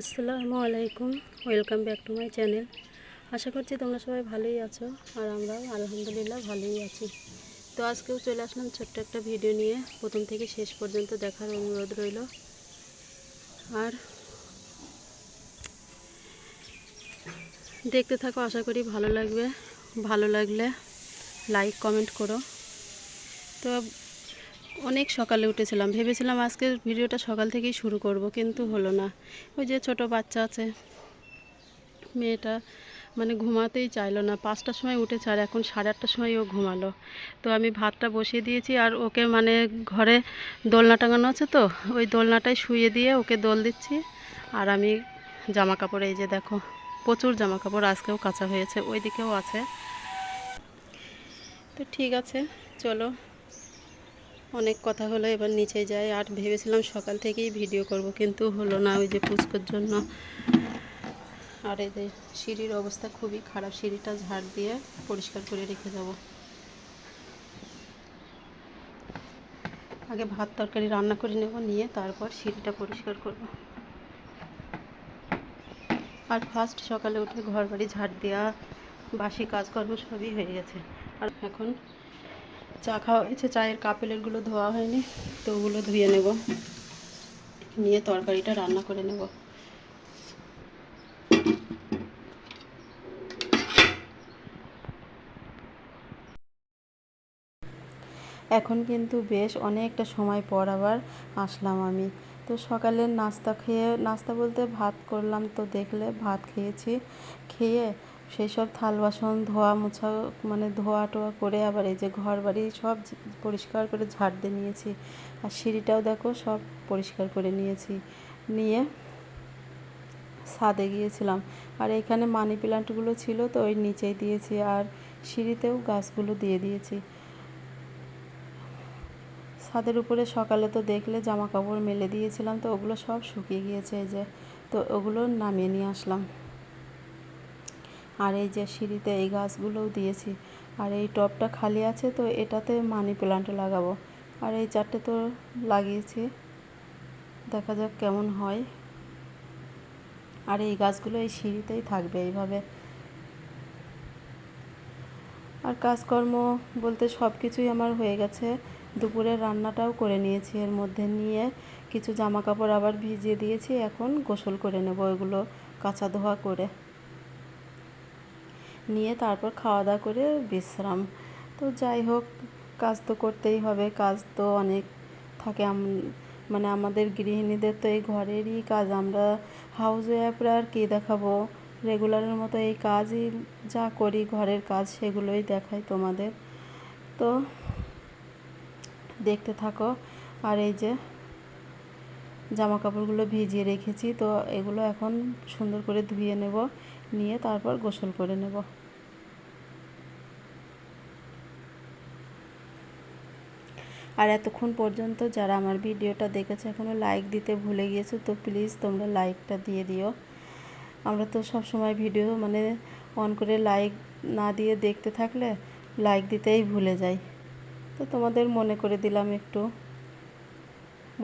আসসালামু আলাইকুম, welcome back to my channel. আশা করছি তোমরা সবাই ভালোই আছো আর আমরাও আলহামদুলিল্লাহ ভালোই আছি। তো আজকেও চলে আসলাম ছোট্ট একটা ভিডিও নিয়ে। প্রথম থেকে শেষ পর্যন্ত দেখার অনুরোধ রইল। আর দেখতে থাকো, আশা করি ভালো লাগবে। ভালো লাগলে লাইক, কমেন্ট করো। তো অনেক সকালে উঠেছিলাম। ভেবেছিলাম আজকের ভিডিওটা সকাল থেকেই শুরু করব, কিন্তু হলো না। ওই যে ছোট বাচ্চা আছে, মেয়েটা মানে ঘুমাতেই চাইলো না। পাঁচটার সময় উঠেছে আর এখন সাড়ে আটটার সময় ও ঘুমালো। তো আমি ভাতটা বসিয়ে দিয়েছি আর ওকে মানে ঘরে দোলনা টাঙানো আছে তো, ওই দোলনাটায় শুয়ে দিয়ে ওকে দোল দিচ্ছি। আর আমি জামা কাপড় এই যে দেখো, প্রচুর জামা কাপড় আজকেও কাঁচা হয়েছে ওই দিকেও আছে। তো ঠিক আছে, চলো। অনেক কথা হলো, এবার নিচে যাই। আর ভেবেছিলাম সকাল থেকেই ভিডিও করব, কিন্তু হলো না ওই যে পুচকোর জন্য। আর এই যে সিঁড়ির অবস্থা খুবই খারাপ, সিঁড়িটা ঝাড় দিয়ে পরিষ্কার করে রেখে যাব। আগে ভাত তরকারি রান্না করে নেব, নিয়ে তারপর সিঁড়িটা পরিষ্কার করব। আর ফার্স্ট সকালে উঠে ঘর বাড়ি ঝাড় দেওয়া বাসি কাজকর্ম সবই হয়ে গেছে। আর এখন চা খাওয়া হয়েছে, চায়ের কাপেলেরগুলো ধোয়া হয়নি, তো ওগুলো ধুয়ে নেব। নিয়ে তরকারিটা রান্না করে নেব। এখন কিন্তু বেশ অনেকটা সময় পর আবার আসলাম আমি। তো সকালের নাস্তা খেয়ে, নাস্তা বলতে ভাত করলাম তো দেখলে ভাত খেয়েছি। খেয়ে সেই সব থাল বাসন ধোয়া মোছা মানে ধোয়া টোয়া করে আবার এই যে ঘর বাড়ি সব পরিষ্কার করে ঝাড় দিয়ে নিয়েছি। আর সিঁড়িটাও দেখো সব পরিষ্কার করে নিয়েছি। নিয়ে ছাদে গিয়েছিলাম। আর এখানে মানি প্লান্টগুলো ছিল তো ওই নিচেই দিয়েছি আর সিঁড়িতেও গাছগুলো দিয়ে দিয়েছি। ছাদের উপরে সকালে তো দেখলে জামা কাপড় মেলে দিয়েছিলাম তো ওগুলো সব শুকিয়ে গিয়েছে এই যে। তো ওগুলো নামিয়ে নিয়ে আসলাম। আর এই যে সিঁড়িতে এই গাছগুলোও দিয়েছি। আর এই টবটা খালি আছে তো এটাতে মানি প্লান্ট লাগাবো। আর এই চারটে তো লাগিয়েছি। দেখা যাক কেমন হয়। আর এই গাছগুলো এই সিঁড়িতেই থাকবে এইভাবে। আর কাজকর্ম বলতে সব কিছুই আমার হয়ে গেছে। দুপুরের রান্নাটাও করে নিয়েছি। এর মধ্যে নিয়ে কিছু জামা কাপড় আবার ভিজিয়ে দিয়েছি। এখন গোসল করে নেব ওইগুলো কাঁচা ধোয়া করে। নিয়ে তারপর খাওয়া দাওয়া করে বিশ্রাম। তো যাই হোক, কাজ তো করতেই হবে, কাজ তো অনেক থাকে মানে আমাদের গৃহিণীদের তো এই ঘরেরই কাজ। আমরা হাউস ওয়াইফরা আর কী দেখাবো? রেগুলারের মতো এই কাজই যা করি, ঘরের কাজ সেগুলোই দেখাই তোমাদের। তো দেখতে থাকো। আর এই যে জামা কাপড়গুলো ভিজিয়ে রেখেছি, তো এগুলো এখন সুন্দর করে ধুয়ে নেব। নিয়ে তারপর গোসল করে নেব। আর এতক্ষণ পর্যন্ত যারা আমার ভিডিওটা দেখেছে এখনও লাইক দিতে ভুলে গিয়েছে, তো প্লিজ তোমরা লাইকটা দিয়ে দিও। আমরা তো সব সময় ভিডিও মানে অন করে লাইক না দিয়ে দেখতে থাকলে লাইক দিতেই ভুলে যাই। তো তোমাদের মনে করে দিলাম একটু।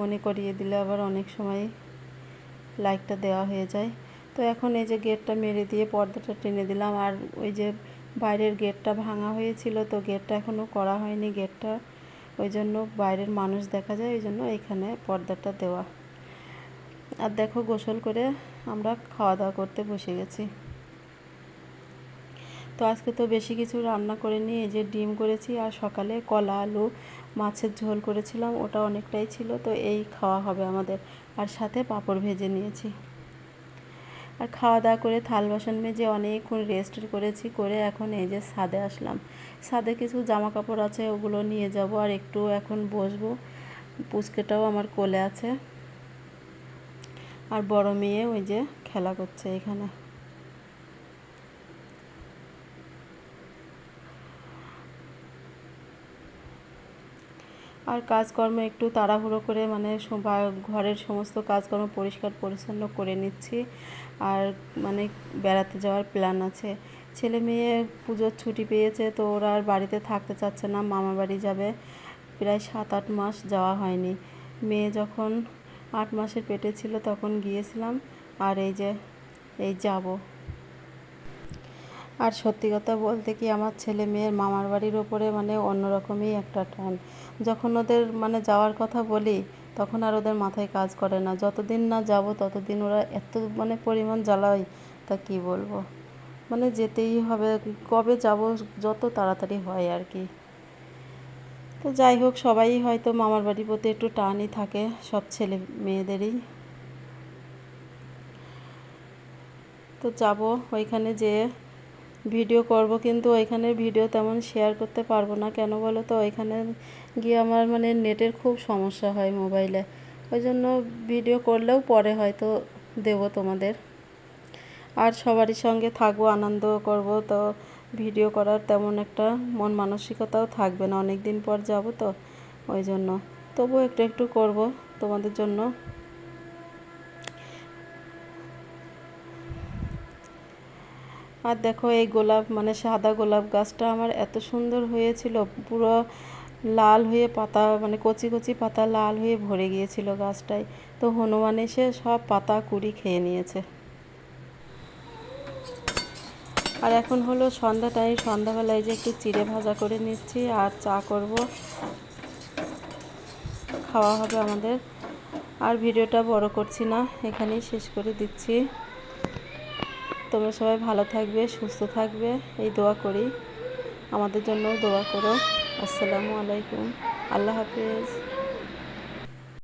মনে করিয়ে দিলে আবার অনেক সময় লাইকটা দেওয়া হয়ে যায়। তো এখন এই যে গেটটা মেরে দিয়ে পর্দাটা টেনে দিলাম, আর ওই যে বাইরের গেটটা ভাঙা হয়েছিল তো গেটটা এখনও করা হয়নি, গেটটা ওই জন্য বাইরের মানুষ দেখা যায়, ওই জন্য এখানে পর্দাটা দেওয়া। আর দেখো গোসল করে আমরা খাওয়া দাওয়া করতে বসে গেছি। তো আজকে তো বেশি কিছু রান্না করে নিয়ে এই যে ডিম করেছি আর সকালে কলা, আলু, মাছের ঝোল করেছিলাম, ওটা অনেকটাই ছিল, তো এই খাওয়া হবে আমাদের। আর সাথে পাঁপড় ভেজে নিয়েছি। আর খাওয়া দাওয়া করে থাল বাসন মেজে অনেকক্ষণ রেস্ট করেছি, করে এখন এই যে ছাদে আসলাম। ছাদে কিছু জামা কাপড় আছে, ওগুলো নিয়ে যাব আর একটু এখন বসবো। পুচকেটাও আমার কোলে আছে। আর বড় মেয়ে ওই যে খেলা করছে এখানে। আর কাজকর্ম একটু তাড়াহুড়ো করে মানে ঘরের সমস্ত কাজকর্ম পরিষ্কার পরিচ্ছন্ন করে নিচ্ছি। আর মানে বেড়াতে যাওয়ার প্ল্যান আছে। ছেলে মেয়ে পুজোর ছুটি পেয়েছে তো ওরা আর বাড়িতে থাকতে চাচ্ছে না, মামা বাড়ি যাবে। প্রায় সাত আট মাস যাওয়া হয়নি। মেয়ে যখন আট মাসের পেটে ছিল তখন গিয়েছিলাম। আর এই যে, এই যাব। আর সত্যি কথা বলতে কি আমার ছেলে মেয়ের মামার বাড়ির ওপরে মানে অন্যরকমই একটা টান। যখন ওদের মানে যাওয়ার কথা বলি, তখন আর ওদের মাথায় কাজ করে না। যতদিন না যাব, ততদিন ওরা এত মানে পরিমাণ জ্বালায়, তা কি বলব? মানে যেতেই হবে, কবে যাব, যত তাড়াতাড়ি হয় আর কি। তো যাই হোক, সবাই হয়তো মামার বাড়ির প্রতি একটু টানই থাকে, সব ছেলে মেয়েদেরই। তো যাব ওইখানে যেয়ে। ভিডিও করব, কিন্তু ওইখানে ভিডিও তেমন শেয়ার করতে পারব না। কেন বলো তো? ওইখানে গিয়ে আমার মানে নেটের খুব সমস্যা হয় মোবাইলে ওই জন্য ভিডিও করলেও পরে হয়তো দেব তোমাদের। আর সবারই সঙ্গে থাকব, আনন্দ করব তো। ভিডিও করার তেমন একটা মন মানসিকতাও থাকবে না। অনেক দিন পর যাব তো ওই জন্য তবু একটু একটু করব তোমাদের জন্য। আর দেখো এই গোলাপ মানে সাদা গোলাপ গাছটা আমার এত সুন্দর হয়েছিল, পুরো লাল হয়ে পাতা মানে কচি কচি পাতা লাল হয়ে ভরে গিয়েছিল গাছটায়। তো হনুমান এসে সব পাতা কুড়ি খেয়ে নিয়েছে। আর এখন হলো সন্ধ্যা টাইম সন্ধ্যাবেলায় যে একটু চিড়ে ভাজা করে নিচ্ছি আর চা করব। খাওয়া হবে আমাদের। আর ভিডিওটা বড় করছি না, এখানেই শেষ করে দিচ্ছি। তোমরা সবাই ভালো থাকবে, সুস্থ থাকবে। এই দোয়া করি। আমাদের জন্য দোয়া করো। আসসালামু আলাইকুম। আল্লাহ হাফিজ।